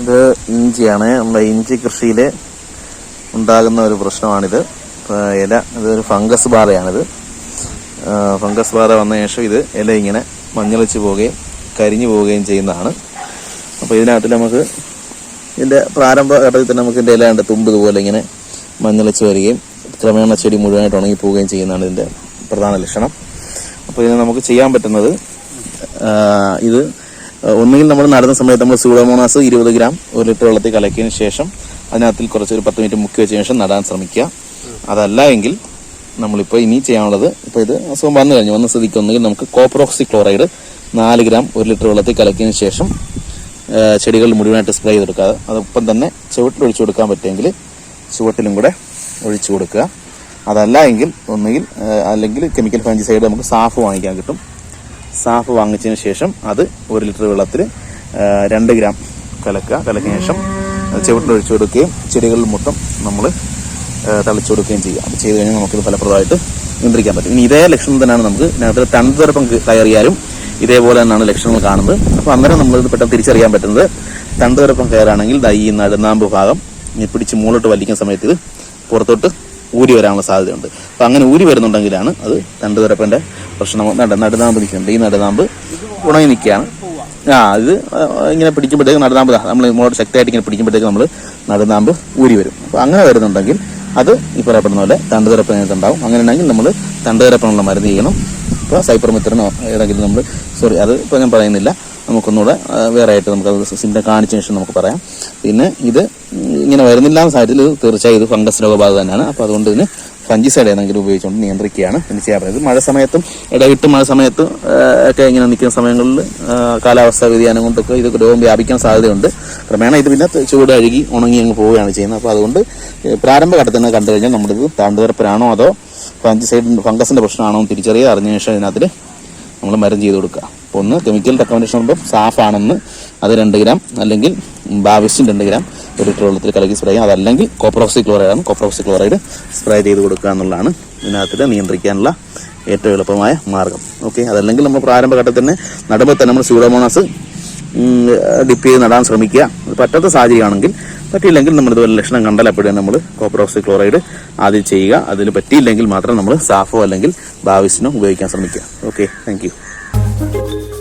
ഇത് ഇഞ്ചിയാണ്. നമ്മുടെ ഇഞ്ചി കൃഷിയിൽ ഉണ്ടാകുന്ന ഒരു പ്രശ്നമാണിത്. ഇല. ഇതൊരു ഫംഗസ് ബാധയാണിത്. ഫംഗസ് ബാധ വന്ന ശേഷം ഇത് ഇല ഇങ്ങനെ മഞ്ഞളിച്ച് പോവുകയും കരിഞ്ഞു പോവുകയും ചെയ്യുന്നതാണ്. അപ്പോൾ ഇതിനകത്ത് നമുക്ക് ഇതിന്റെ പ്രാരംഭ ഘട്ടത്തിൽ തന്നെ നമുക്ക് ഇതിന്റെ ഇല ഉണ്ട് തുമ്പ് ഇതുപോലെ ഇങ്ങനെ മഞ്ഞളിച്ച് വരികയും ക്രമേണ ചെടി മുഴുവനായിട്ട് ഉണങ്ങി പോവുകയും ചെയ്യുന്നതാണ് ഇതിന്റെ പ്രധാന ലക്ഷണം. അപ്പോൾ ഇതിന് നമുക്ക് ചെയ്യാൻ പറ്റുന്നത് ഇത് ഒന്നുകിൽ നമ്മൾ നടന്ന സമയത്ത് നമ്മൾ സൂഡോമോണാസ് ഇരുപത് ഗ്രാം ഒരു ലിറ്റർ വെള്ളത്തിൽ കലക്കിയതിന് ശേഷം അതിനകത്തിൽ കുറച്ച് ഒരു പത്ത് മിനിറ്റ് മുക്കി വെച്ചതിന് ശേഷം നടാൻ ശ്രമിക്കുക. അതല്ല എങ്കിൽ നമ്മളിപ്പോൾ ഇനി ചെയ്യാനുള്ളത് ഇപ്പോൾ ഇത് അസുഖം വന്നു കഴിഞ്ഞു വന്ന സ്ഥിതിക്ക് ഒന്നുകിൽ നമുക്ക് കോപ്രോക്സി ക്ലോറൈഡ് നാല് ഗ്രാം ഒരു ലിറ്റർ വെള്ളത്തിൽ കലക്കിയതിന് ശേഷം ചെടികളിൽ മുഴുവനായിട്ട് സ്പ്രേ ചെയ്തെടുക്കുക. അതൊപ്പം തന്നെ ചുവട്ടിൽ ഒഴിച്ചു കൊടുക്കാൻ പറ്റുമെങ്കിൽ ചുവട്ടിലും കൂടെ ഒഴിച്ചു കൊടുക്കുക. അതല്ല എങ്കിൽ ഒന്നുകിൽ അല്ലെങ്കിൽ കെമിക്കൽ ഫംഗിസൈഡ് നമുക്ക് സാഫ് വാങ്ങിക്കാൻ കിട്ടും. സാഫ് വാങ്ങിച്ചതിന് ശേഷം അത് ഒരു ലിറ്റർ വെള്ളത്തിൽ രണ്ട് ഗ്രാം കലക്കുക. കലക്കിയ ശേഷം ചുവട്ടിൽ ഒഴിച്ചു കൊടുക്കുകയും ചെടികളിൽ മൊത്തം നമ്മൾ തളിച്ചു കൊടുക്കുകയും ചെയ്യുക. അത് ചെയ്ത് കഴിഞ്ഞാൽ നമുക്കിത് ഫലപ്രദമായിട്ട് നിയന്ത്രിക്കാൻ പറ്റും. ഇനി ഇതേ ലക്ഷണം തന്നെയാണ് നമുക്ക് ഇതിനകത്ത് തണ്ടുതരപ്പം കയറിയാലും ഇതേപോലെ തന്നെയാണ് ലക്ഷണങ്ങൾ കാണുന്നത്. അപ്പോൾ അന്നേരം നമ്മളിത് പെട്ടെന്ന് തിരിച്ചറിയാൻ പറ്റുന്നത് തണ്ടുതരപ്പം കയറാണെങ്കിൽ ദൈ നടുന്നാമ്പ് ഭാഗം പിടിച്ച് മുകളിലോട്ട് വലിക്കുന്ന സമയത്ത് ഇത് പുറത്തോട്ട് ഊരി വരാനുള്ള സാധ്യതയുണ്ട്. അപ്പം അങ്ങനെ ഊരി വരുന്നുണ്ടെങ്കിലാണ് അത് തണ്ടുതരപ്പന്റെ പ്രശ്നം നട നടുനാമ്പ് നിൽക്കുന്നുണ്ട് ഈ നടുനാമ്പ് ഉണങ്ങി നിൽക്കുകയാണ്. ആ ഇത് ഇങ്ങനെ പിടിക്കുമ്പോഴത്തേക്ക് നടുനാമ്പ് നമ്മൾ ഇങ്ങോട്ട് ശക്തിയായിട്ട് ഇങ്ങനെ പിടിക്കുമ്പോഴത്തേക്ക് നമ്മൾ നടുനാമ്പ് ഊരി വരും. അപ്പോൾ അങ്ങനെ വരുന്നുണ്ടെങ്കിൽ അത് ഈ പറയപ്പെടുന്ന പോലെ തണ്ടുതരപ്പനകത്ത് ഉണ്ടാവും. ഉണ്ടെങ്കിൽ നമ്മൾ തണ്ടുതരപ്പനുള്ള മരുന്ന് ചെയ്യണം. ഇപ്പോൾ സൈപ്പർമിത്രനോ ഏതെങ്കിലും നമ്മൾ സോറി അത് ഇപ്പോൾ ഞാൻ പറയുന്നില്ല. നമുക്കൊന്നുകൂടെ വേറെ ആയിട്ട് നമുക്കത് സിംറ്റം കാണിച്ച ശേഷം നമുക്ക് പറയാം. പിന്നെ ഇത് ഇങ്ങനെ വരുന്നില്ല എന്ന സാഹചര്യത്തിൽ ഇത് തീർച്ചയായും ഇത് ഫംഗസ് രോഗബാധ തന്നെയാണ്. അപ്പോൾ അതുകൊണ്ട് ഇതിന് സൈഡ് ഏതെങ്കിലും ഉപയോഗിച്ചുകൊണ്ട് നിയന്ത്രിക്കുകയാണ്. പിന്നെ ചെയ്യാൻ പറയുന്നത് മഴ സമയത്തും ഇടവിട്ട് മഴ സമയത്തും ഒക്കെ ഇങ്ങനെ നിൽക്കുന്ന സമയങ്ങളിൽ കാലാവസ്ഥാ വ്യതിയാനം കൊണ്ടൊക്കെ ഇത് രോഗം വ്യാപിക്കാൻ സാധ്യതയുണ്ട്. ക്രമേണ ഇത് പിന്നെ ചൂട് അഴുകി ഉണങ്ങി അങ്ങ് പോവുകയാണ് ചെയ്യുന്നത്. അപ്പോൾ അതുകൊണ്ട് പ്രാരംഭഘട്ടത്തിൽ തന്നെ കണ്ടു കഴിഞ്ഞാൽ നമ്മളിത് താണ്ടുതരപ്പനാണോ അതോ ഫംഗിസൈഡ് ഫംഗസിന്റെ പ്രശ്നമാണോ എന്ന് തിരിച്ചറിയുക അറിഞ്ഞ ശേഷം ഇതിനകത്തിൽ നമ്മൾ മരം ചെയ്ത് കൊടുക്കുക. ഒന്ന് കെമിക്കൽ റെക്കമെൻഡേഷൻ ആകുമ്പോൾ സാഫ് ആണെന്ന് അത് രണ്ട് ഗ്രാം അല്ലെങ്കിൽ ബാവിസ്റ്റിൻ രണ്ട് ഗ്രാം ഒരു ലിറ്റർ വെള്ളത്തിൽ കലക്കി സ്പ്രേ ചെയ്യാം. അതല്ലെങ്കിൽ കോപ്രോക്സി ക്ലോറൈഡ് ആണ്. കോപ്രോക്സി ക്ലോറൈഡ് സ്പ്രേ ചെയ്ത് കൊടുക്കുക എന്നുള്ളതാണ് ഇതിനകത്തിൽ നിയന്ത്രിക്കാനുള്ള ഏറ്റവും എളുപ്പമായ മാർഗം. ഓക്കെ അതല്ലെങ്കിൽ നമ്മൾ പ്രാരംഭഘട്ടത്തിൽ തന്നെ നടുമ്പോൾ തന്നെ നമ്മൾ സ്യൂഡോമോണാസ് ഡിപ്പ് ചെയ്ത് നടാൻ ശ്രമിക്കുക. പറ്റാത്ത സാഹചര്യമാണെങ്കിൽ പറ്റിയില്ലെങ്കിൽ നമ്മൾ ഇതുപോലെ ലക്ഷണം കണ്ടാൽ എപ്പോഴും നമ്മൾ കോപ്രോക്സി ക്ലോറൈഡ് ആദ്യം ചെയ്യുക. അതിന് പറ്റിയില്ലെങ്കിൽ മാത്രം നമ്മൾ സാഫോ അല്ലെങ്കിൽ ബാവിസിനോ ഉപയോഗിക്കാൻ ശ്രമിക്കുക. Okay thank thank you